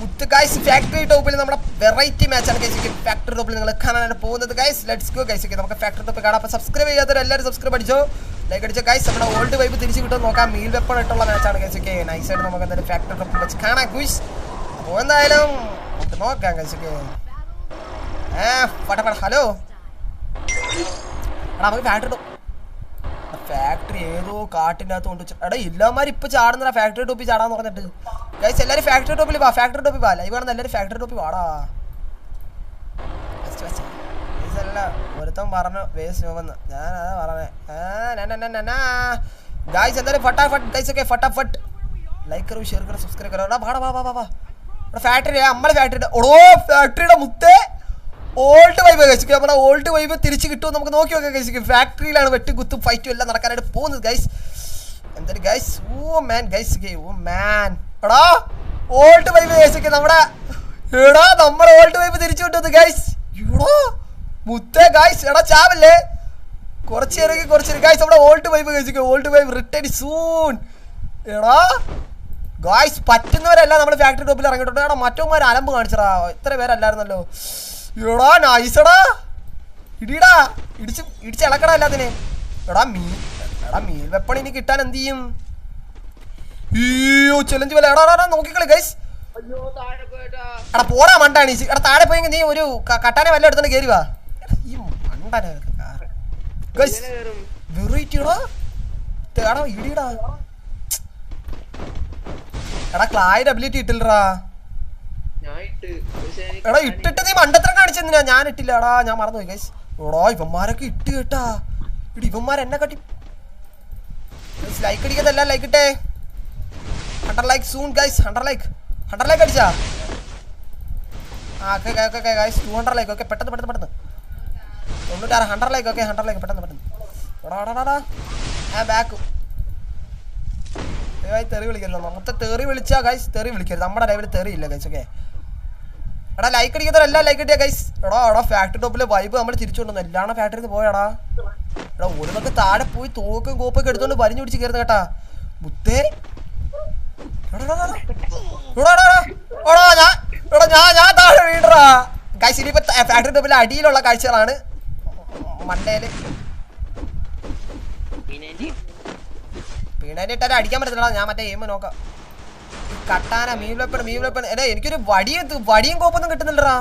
മുത്ത് guys factory ടോപ്പിൽ നമ്മുടെ വെറൈറ്റി മാച്ചാണ് ഗൈസ് ഫാക്ടറി ടോപ്പിൽ നിങ്ങൾ കാണാനാണ് പോകുന്നത് ഗൈസ് ലെറ്റ്സ് ഗോ ഗൈസ് നമുക്ക് ഫാക്ടറി ടോപ്പ് കാണാം. അപ്പോൾ സബ്സ്ക്രൈബ് ചെയ്യാത്തവർ എല്ലാവരും സബ്സ്ക്രൈബ് അടിച്ചോ. ലൈക്ക് അടിച്ചോ ഗൈസ് നമ്മുടെ ഓൾഡ് വൈബ് തിരിച്ചു കിട്ടും നോക്കാം. മീൽ വെപ്പൺ ഇട്ടുള്ള മാച്ചാണ് ഗൈസ് ഒക്കെ നൈസ് ആയിട്ട് നമുക്ക് എന്തായാലും ഫാക്ടറി ടോപ്പ് വെച്ച് കാണാം ഗുയ്സ് അപ്പോൾ എന്തായാലും നമുക്ക് നോക്കാം ഗൈസ് ഒക്കെ ഏ ഹലോ എടാ നമുക്ക് ഫാക്ടറി ടോപ്പ് ഫാക്ടറി ഏതോ കാട്ടിന്റെ അകത്ത് കൊണ്ട് വെച്ചു എടാ എല്ലാമാരും ഇപ്പൊ ചാടുന്ന ഫാക്ടറി ടോപ്പിൽ ചാടാന്ന് പറഞ്ഞിട്ട്. ഗൈസ് എല്ലാവരും ഫാക്ടറി ടോപ്പിൽ വാ ഫാക്ടറി ടോപ്പിൽ വാ. ലൈവ് ആണെന്ന് എല്ലാവരും ഫാക്ടറി ടോപ്പിൽ വാടാ. അല്ല ഒരുത്തൻ പറഞ്ഞു ലൈക്ക് ഷെയർ സബ്സ്ക്രൈബ് വാ വാ വാ നമ്മളെ ഫാക്ടറിയുടെ മുത്തേ. ഓൾഡ് വൈബ് ഓൾഡ് വൈബ് നമുക്ക് നോക്കി നോക്കാം ഫാക്ടറിയിലാണ് വെട്ടുകുത്തും ഫൈറ്റും എല്ലാം നടക്കാനായിട്ട് പോകുന്നത് ഗൈസ് എന്തായാലും ഗൈസ് ഓ മാൻ ഗൈസ് ഓ മാൻ എടാ ഓൾഡ് വൈബ് കേസൊക്കെ നമ്മുടെ എടാ നമ്മുടെ ഓൾഡ് വൈബ് തിരിച്ചു വിട്ടത് ഗൈസ് എടാ മുത്തേ ഗൈസ് എടാ ചാവല്ലേ? കുറച്ച് ഇറങ്ങി കുറച്ച് ഗൈസ് നമ്മുടെ ഓൾഡ് വൈബ് കഴിച്ചു ഓൾഡ് വൈബ് റിട്ടേൺ സൂൺ എടാ ഗായ്സ് പറ്റുന്നവരല്ല നമ്മൾ ഫാക്ടറി ടോപ്പിൽ ഇറങ്ങിയിട്ടുണ്ട്. എടാ മറ്റവന്മാർ അലമ്പ് കാണിച്ചടാ. ഇത്ര പേരല്ലായിരുന്നല്ലോ. എടാ നൈസടാ ഇടിടാ ഇടിച്ച് ഇടിച്ച് ഇളക്കടാ എല്ലാത്തിനെ എടാ മീൻ എടാ മീൻ വെപ്പണി ഇനി കിട്ടാൻ എന്ത് ചെയ്യും? അയ്യോ ചലഞ്ച് പോലെ. എടാ നോക്കിക്കളി ഗൈസ് എടാ പോടാ മണ്ടാണ്. എടാ താഴെ പോയെങ്കിൽ നീ ഒരു കട്ടാനെ വല്ല എടുത്തോണ്ട് കയറി വാ. ഈ മണ്ടാനെ ഗൈസ് ഇങ്ങനെ കേറും. വെറൈറ്റിടാ എടാ ക്ലായുടെ അബിലിറ്റി ഇട്ടില്ലടാ. എടാ ഇട്ടിട്ട് നീ മണ്ടത്തരം കാണിച്ചെന്തിനാ ഞാൻ ഇട്ടില്ല എടാ ഞാൻ മറന്നുപോയി ഗൈസ് എടാ ഇവന്മാരൊക്കെ ഇട്ട് കേട്ടാ. ഇടി ഇവന്മാരെന്നെ കട്ടി ലൈക്ക് അടിക്കതല്ല ലൈക്ക് ഇട്ടേ. Hundred like soon guys hundred like hundred like അടിച്ചാ. ആ okay okay okay guys two hundred like okay പെട്ടെന്ന് പെട്ടെന്ന് പെട്ടെന്ന്. തൊണ്ണൂറ്റാറ് hundred like okay hundred like പെട്ടെന്ന് പെട്ടെന്ന്. എടാ ആ ബാക്ക് ദയവായി തെറി വിളിക്കരുത്. മൊത്തം തെറി വിളിച്ചാ ഗൈസ് തെറി വിളിക്കരുത്. നമ്മുടെ ലൈവിൽ തെറി ഇല്ല ഗൈസ് ഓക്കെ എടാ ലൈക്ക് അടിക്കുന്നവരെല്ലാം ലൈക്ക് അടിയാ ഗൈസ് എടാ എടാ ഫാക്ടറി ടോപ്പിലെ വൈബ് നമ്മൾ തിരിച്ചു കൊണ്ടുവന്നു എല്ലാം ഫാക്ടറിയിൽ നിന്ന് പോയാടാ. എടാ ഒരുതൊക്കെ താഴെ പോയി തോക്കും കോപ്പൊക്കെ എടുത്തുകൊണ്ട് വരിഞ്ഞു പിടിച്ച് കയറുന്ന കേട്ടാ. മുത്തേ എടാ, എടാ, എടാ. എടാ, എടാ, എടാ. എടാ, ഞാൻ ഞാൻ ഞാൻ താഴെ വീടറാ ഗൈസ് ഇനിയിപ്പോ ഫാക്ടറി ടോപ്പിലെ അടിയിലുള്ള കാഴ്ചകളാണ് മണ്ടയിൽ വീണേന്റെ ഇട്ടാലും അടിക്കാൻ പറ്റത്തില്ല ഞാൻ മറ്റേ എയിം നോക്കാം. കട്ടാന മീൻ വെപ്പൺ മീൻ വെപ്പൺ എനിക്കൊരു വടിയും വടിയും കോപ്പൊന്നും കിട്ടുന്നില്ലടാ.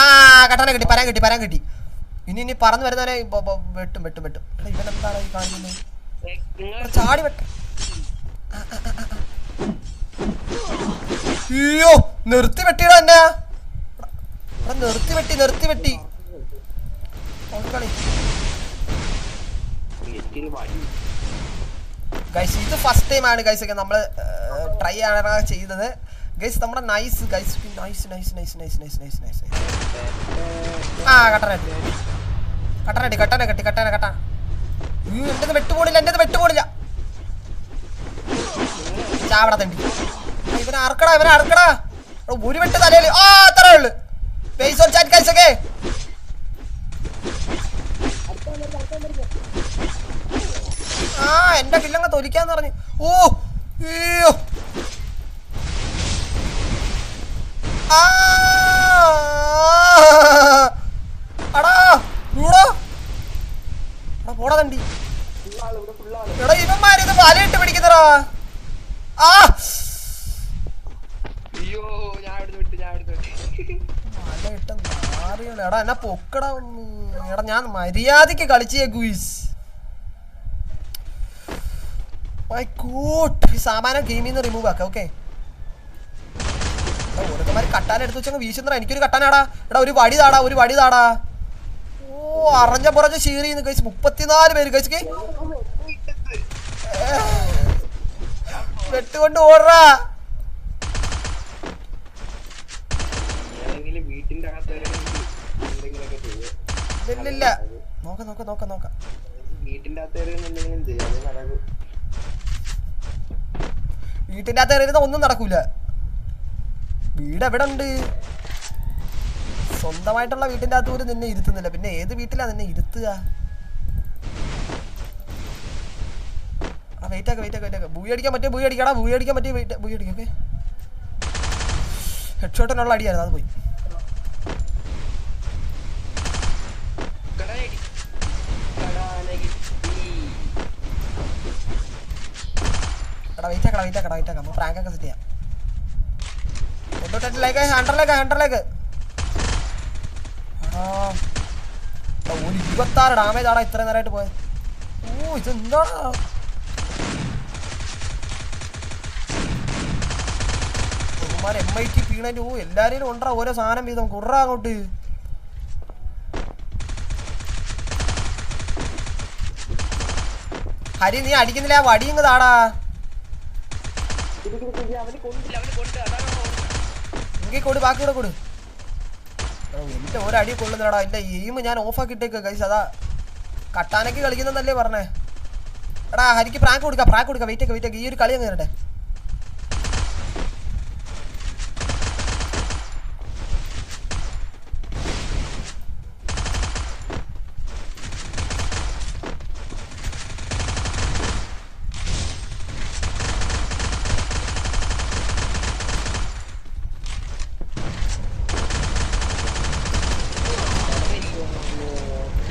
ആ കട്ടാന കിട്ടി പരാൻ കിട്ടി പരാൻ കിട്ടി. ഇനി ഇനി പറന്ന് വരുന്നവരെ വെട്ടും വെട്ടും വെട്ടും. ഇവൻ എന്താണ് ഈ കാണിക്കുന്നത്? നിങ്ങൾ ചാടി വെട്ട. അയ്യോ നിർത്തി വെട്ടിടാ എന്നെ. നിർത്തി വെട്ടി നിർത്തി വെട്ടി. ഗൈസ് ഇത് ഫസ്റ്റ് ടൈം ആണ് ഗൈസ് ഒക്കെ നമ്മൾ ട്രൈ ആണ് ചെയ്തത്. ഗൈസ് നമ്മുടെ nice guys nice nice nice nice nice nice nice ആ കട്ടനായിട്ട് കട്ടനായിട്ട് കട്ടനെ കട്ടി കട്ടനെ കട്ടാ എന്റെ വെട്ടുപോടില്ല എന്റെ എന്റെ ചാവട തണ്ടി. ഇവനെ അറക്കടാ ഇവനെ അറക്കടാ. ഒരു വെട്ട് തലയിൽ ആ അത്രേ ഉള്ളു. ബേസ് ഓൺ ചാറ്റ് ഗൈസ് ഒക്കെ. ആ എന്റെ കില്ലങ്ങ് തൊലിക്കാന്ന് പറഞ്ഞു. ഓ അയ്യോ. ആ അടാ ഊടോ എടാ പോടാ തണ്ടി എടാ ഇവന്മാരിത് വലയിട്ട് പിടിക്കുന്നടാ ആ അയ്യോ ഞാൻ എടുത്ത് വിട്ട് ഞാൻ എടുത്ത് വിട്ട് വലയിട്ട് മാറിയാണ് എടാ എന്നെ പൊക്കടാ എടാ ഞാൻ മര്യാദയ്ക്ക് കളിച്ചേ ഗുയിസ്. മൈ സാമാനം ഗെയിമിൽ നിന്ന് റിമൂവ് ആക്കാം ഓക്കെ ഓരോരുത്തമാര് കട്ടാൻ എടുത്ത് വെച്ചങ്ങ് വീശുന്ന എനിക്കൊരു കട്ടാനാടാ. എടാ ഒരു വടി താടാ ഒരു വടി താടാ. ഓ അറഞ്ഞ പുറഞ്ഞ ഷീറി കഴിച്ച് മുപ്പത്തിനാല് പേര് കഴിച്ചു വെട്ടുകൊണ്ട് ഓടാ ഏതെങ്കിലും വീട്ടിന്റെ അകത്ത് വരണമെങ്കിൽ എന്തെങ്കിലുമൊക്കെ ചെയ്യാം ഇല്ലില്ല. നോക്കാം നോക്കാം നോക്കാം നോക്കാം. വീട്ടിന്റെ അകത്ത് കയറിയിരുന്ന ഒന്നും നടക്കൂല. വീട് എവിടെ ഉണ്ട് സ്വന്തമായിട്ടുള്ള വീട്ടിന്റെ അകത്ത് പോലും നിന്നെ ഇരുത്തുന്നില്ല. പിന്നെ ഏത് വീട്ടിലാ നിന്നെ ഇരുത്തുക? ആ വെയിറ്റ് ആക്ക വെയിറ്റ് ആക്ക വെയിറ്റ് ആക്ക. ബൂയി അടിക്കാൻ പറ്റിയ ബൂയി അടിക്കടാ. ബൂയി അടിക്കാൻ പറ്റിയ ബൂയി അടിക്കാം ഓക്കെ ഹെഡ് ഷോട്ടിനുള്ള അടിയായിരുന്നു. അത് പോയി. എടാ വെയിറ്റ് ആക്കടാ വെയിറ്റ് ആക്കടാ നമ്മൾ പ്രാങ്ക് ഒക്കെ സെറ്റ് ചെയ്യാം. തൊട്ടിട്ടിലേക്ക് ഹണ്ടറിലേക്ക് ഹണ്ടറിലേക്ക്. ഒരു ഇരുപത്താറ് ഡാമേജ് ആടാ ഇത്രയും നേരമായിട്ട് പോയത് ഓ ഇതെന്താടാ? ബഹുമാനം എം ഐ ടി പീണന്റെ ഓ എല്ലാവരും ഉണ്ടാ ഓരോ സാധനം വീതം. കുറ അങ്ങോട്ട്. ഹരി നീ അടിക്കുന്നില്ല ആ വടിയും താടാ. എങ്കിൽ കൊടു ബാക്കി കൂടെ കൊടു. എന്റെ ഒരടി കൊള്ളുന്നടാ. എന്റെ എയിം ഞാൻ ഓഫ് ആക്കിട്ടേക്ക് കൈസ് അതാ കട്ടാനൊക്കെ കളിക്കുന്നതല്ലേ പറഞ്ഞേ. എടാ ഹരിക്ക് പ്രാങ്ക് കൊടുക്കാം പ്രാങ്ക് കൊടുക്കാം. വെയിറ്റ് വെയിറ്റ് ഈ ഒരു കളി അങ്ങ് കയറട്ടെ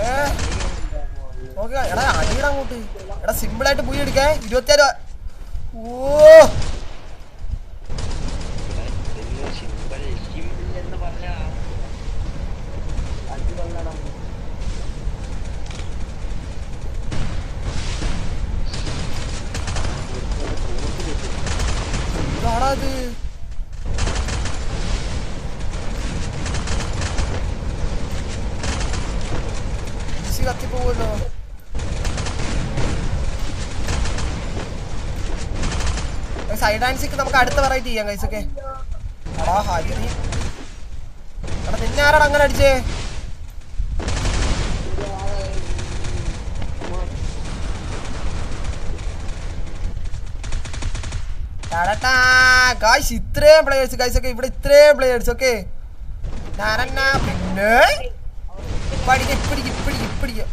ഏ ഓക്കെ എടാ അടിയിടാ അങ്ങോട്ട് എടാ സിമ്പിൾ എടുക്കേ ഇരുപത്തിയാറ്. ഓ. അത് കത്തിപ്പോവല്ലോ സൈഡ് ഡാൻസിക്ക് നമുക്ക് അടുത്ത വെറൈറ്റി ചെയ്യാം കൈസൊക്കെ എടാ ഹരി നീ എടാ നിന്നെ ആരാടാ അങ്ങനെ അടിച്ചേ? ഗായ്സ് ഇത്രയും പ്ലേയേഴ്സ് ഗായ്സ് ഒക്കെ ഇവിടെ ഇത്രയും പ്ലേയേഴ്സ് ഓക്കെ ഞാനെന്നാ പിന്നെ? പഠിക്ക ഇപ്പിടിക്ക ഇപ്പിടിക്ക ഇപ്പിടിക്ക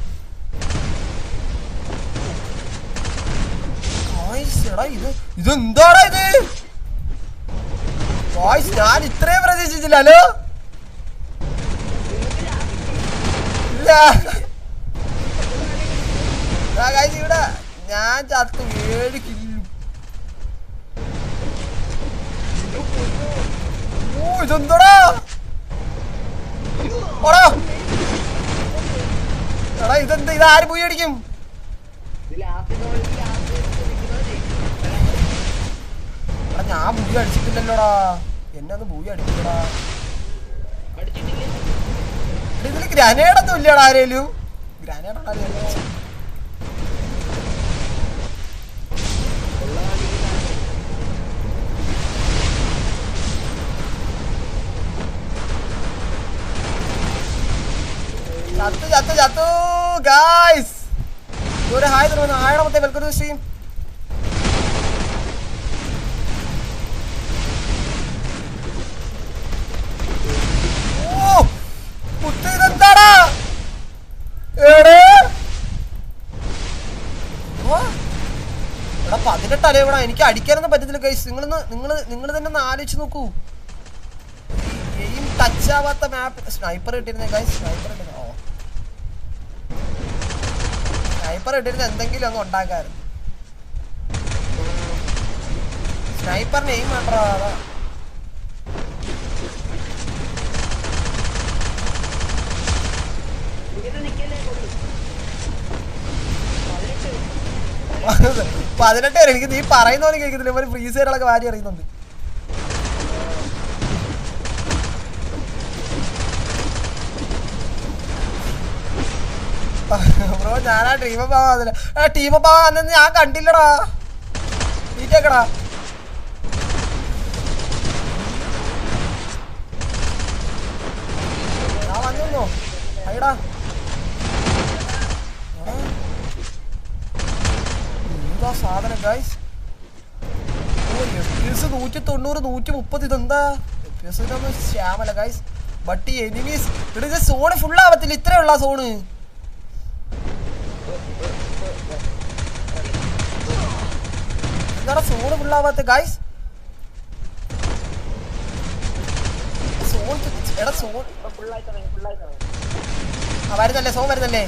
ഇത് ഇതെന്താടാ ഇത് ഞാൻ ഇത്രയും പ്രതീക്ഷിച്ചില്ല ഹലോ? ഇല്ല. ഇവിടെ ഞാൻ ചത്ത് ഏഴ് കിലോ ഓ ഇതെന്താടാ? ഓടാ. എടാ ഇതെന്താ? ഇത് ആര് പോയി അടിക്കും? ഞാൻ ബൂവി അടിച്ചിട്ടില്ലല്ലോടാ. എന്നെ ഒന്ന് അടിച്ചിട്ടില്ലേ എടാ, ഇതിൽ ഗ്രനേഡ് ഒന്നും ഇല്ലടാ ആരേലും. ഗ്രനേഡ് ചത്തു ചത്തു ചത്തു. ഗായ്സ് ഒരു ഹായ് തരുന്നു ഹായുടെ മൊത്തം വെൽക്കം ടു സ്ട്രീം ഇതെന്താടാ എടേ. പതിനെട്ടല്ലേ ഇവിടെ എനിക്ക് അടിക്കാനൊന്നും പറ്റത്തില്ല ഗൈസ് നിങ്ങളൊന്ന് നിങ്ങൾ നിങ്ങൾ തന്നെ ഒന്ന് ആലോചിച്ച് നോക്കൂ. ഗെയിം ടച്ച് ആവാത്ത മാപ്പ് സ്നൈപ്പർ കിട്ടിയിരുന്നേ ഗൈസ് സ്നൈപ്പർ കിട്ടുന്ന ഓ. സ്നൈപ്പർ കിട്ടിയിരുന്ന എന്തെങ്കിലും ഒന്ന് ഉണ്ടാക്കാറ് സ്നൈപ്പറിന് എയിം വേണ്ടോ പതിനെട്ട് പേര്. എനിക്ക് നീ പറയുന്ന പോലെ കേൾക്കുന്നില്ല ഇവർ ഫ്രീ സൈഡുകളൊക്കെ വാരി അറിയുന്നുണ്ട് ബ്രോ ഞാനാ ടീമ പാവാന്നില്ല ടീമ പാവാ അന്ന് ഞാൻ കണ്ടില്ലടാ. നീറ്റേക്കടാ ഞാൻ വന്നു അയ്യടാ എന്താ സാധനം ഗൈസ് എഫ് പി എസ് നൂറ്റി തൊണ്ണൂറ് നൂറ്റി മുപ്പത് ഇതെന്താ ശ്യാമല്ല ഗൈസ് ബട്ട് എനിമീസ് ഇവിടെ സോണ് ഫുൾ ആവത്തില്ല. ഇത്രയുള്ള സോണ് എന്താണ് സോണ് ഫുൾ ആവാത്ത ഗൈസ് സോൺ ഇറങ്ങി ആ വരുന്നല്ലേ സോൺ വരുന്നല്ലേ?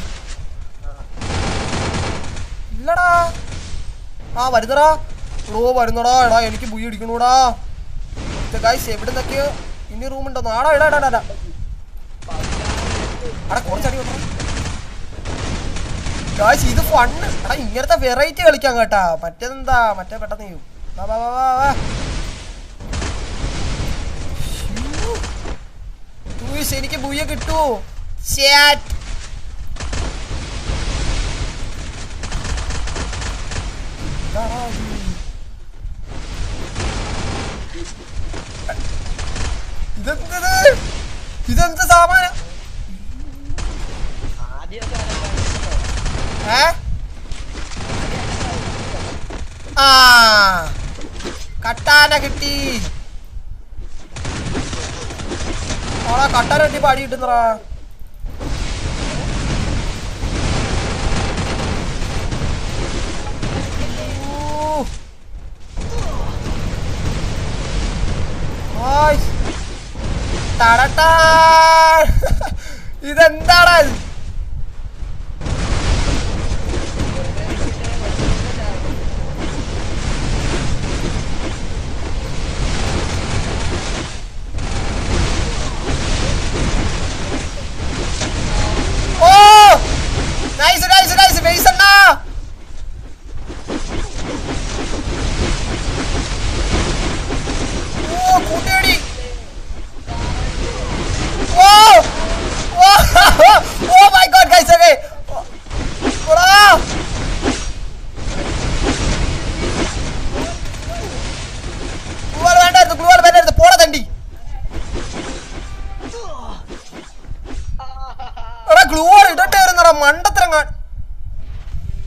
ഇല്ലടാ. ആ വരുന്നടാ. ഓ വരുന്നടാ. എടാ എനിക്ക് ബുയി അടിക്കണൂടാ. ഗായ്സ് എവിടെ നിന്നൊക്കെയോ ഇനി ഉണ്ടോ ആടാ ഇടാ ഇടാ ഇടാ അടാ കുറച്ചടി ഗായ്സ് ഇത് ഫണ്ണ് എടാ ഇങ്ങനത്തെ വെറൈറ്റി കളിക്കാൻ കേട്ടാ. മറ്റേതെന്താ? മറ്റേ പെട്ടെന്ന് ചെയ്യും. വാ വാ വാ വാ വാ. എനിക്ക് ബുയ്യ കിട്ടുമോ ശ്യാറ്റ് ഇതാടാ ഇത്. ഇതെന്തത് ഇതെന്ത് സാമാനം? ഏ? ആ കട്ടാന കിട്ടി. ഓടാ കട്ടാന കിട്ടി പാടി കിട്ടുന്നറാ ഇതെന്താടാ